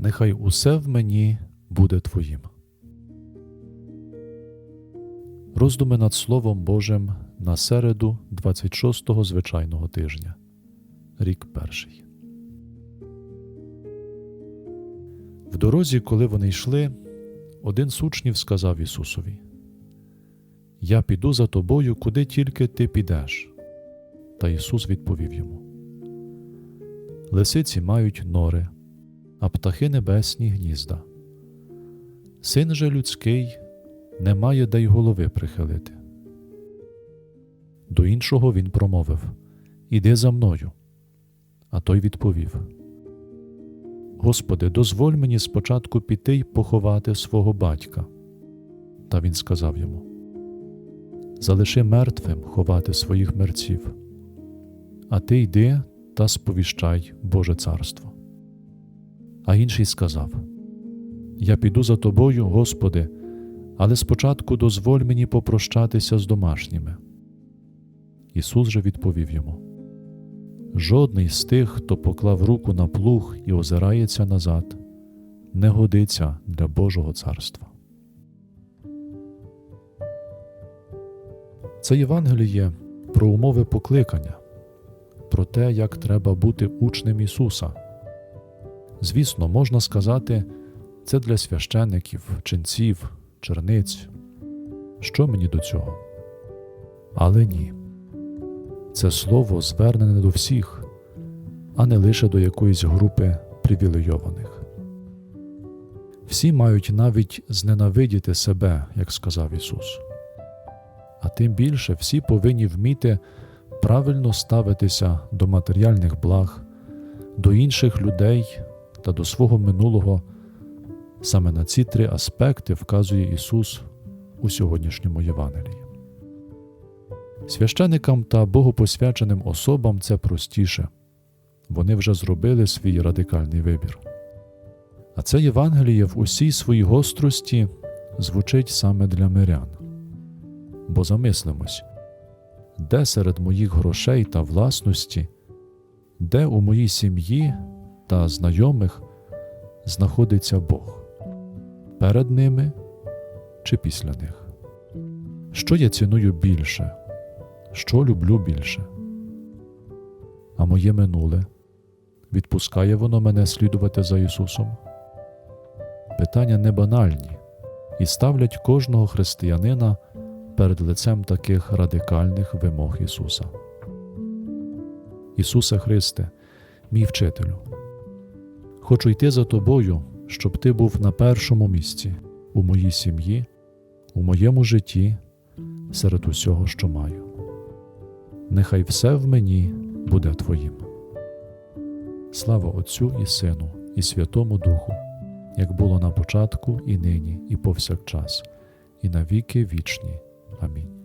нехай усе в мені буде Твоїм. Роздуми над Словом Божим на середу 26-го звичайного тижня. Рік перший. В дорозі, коли вони йшли, один з учнів сказав Ісусові: Я піду за тобою, куди тільки ти підеш. Та Ісус відповів йому: Лисиці мають нори, а птахи небесні гнізда. Син же людський не має де й голови прихилити. До іншого він промовив Іди за мною. А той відповів: Господи, дозволь мені спочатку піти й поховати свого батька. Та він сказав йому: Залиши мертвим ховати своїх мерців, а ти йди та сповіщай Боже царство. А інший сказав: Я піду за тобою, Господи, але спочатку дозволь мені попрощатися з домашніми. Ісус же відповів йому: Жодний з тих, хто поклав руку на плуг і озирається назад, не годиться для Божого царства. Це Євангеліє про умови покликання, про те, як треба бути учнем Ісуса. Звісно, можна сказати, це для священиків, ченців, черниць. Що мені до цього? Але ні. Це слово звернене до всіх, а не лише до якоїсь групи привілейованих. Всі мають навіть зненавидіти себе, як сказав Ісус. А тим більше всі повинні вміти правильно ставитися до матеріальних благ, до інших людей та до свого минулого. Саме на ці три аспекти вказує Ісус у сьогоднішньому Євангелії. Священикам та богопосвяченим особам це простіше вони вже зробили свій радикальний вибір. А це Євангеліє в усій своїй гострості звучить саме для мирян. Бо замислимось, де серед моїх грошей та власності, де у моїй сім'ї та знайомих знаходиться Бог перед ними чи після них? Що я ціную більше? Що люблю більше? А моє минуле відпускає воно мене слідувати за Ісусом? Питання не банальні і ставлять кожного християнина перед лицем таких радикальних вимог Ісуса. Ісусе Христе, мій вчителю, хочу йти за Тобою, щоб Ти був на першому місці у моїй сім'ї, у моєму житті, серед усього, що маю. Нехай все в мені буде Твоїм. Слава Отцю і Сину, і Святому Духу, як було на початку, і нині, і повсякчас, і на віки вічні. Амінь.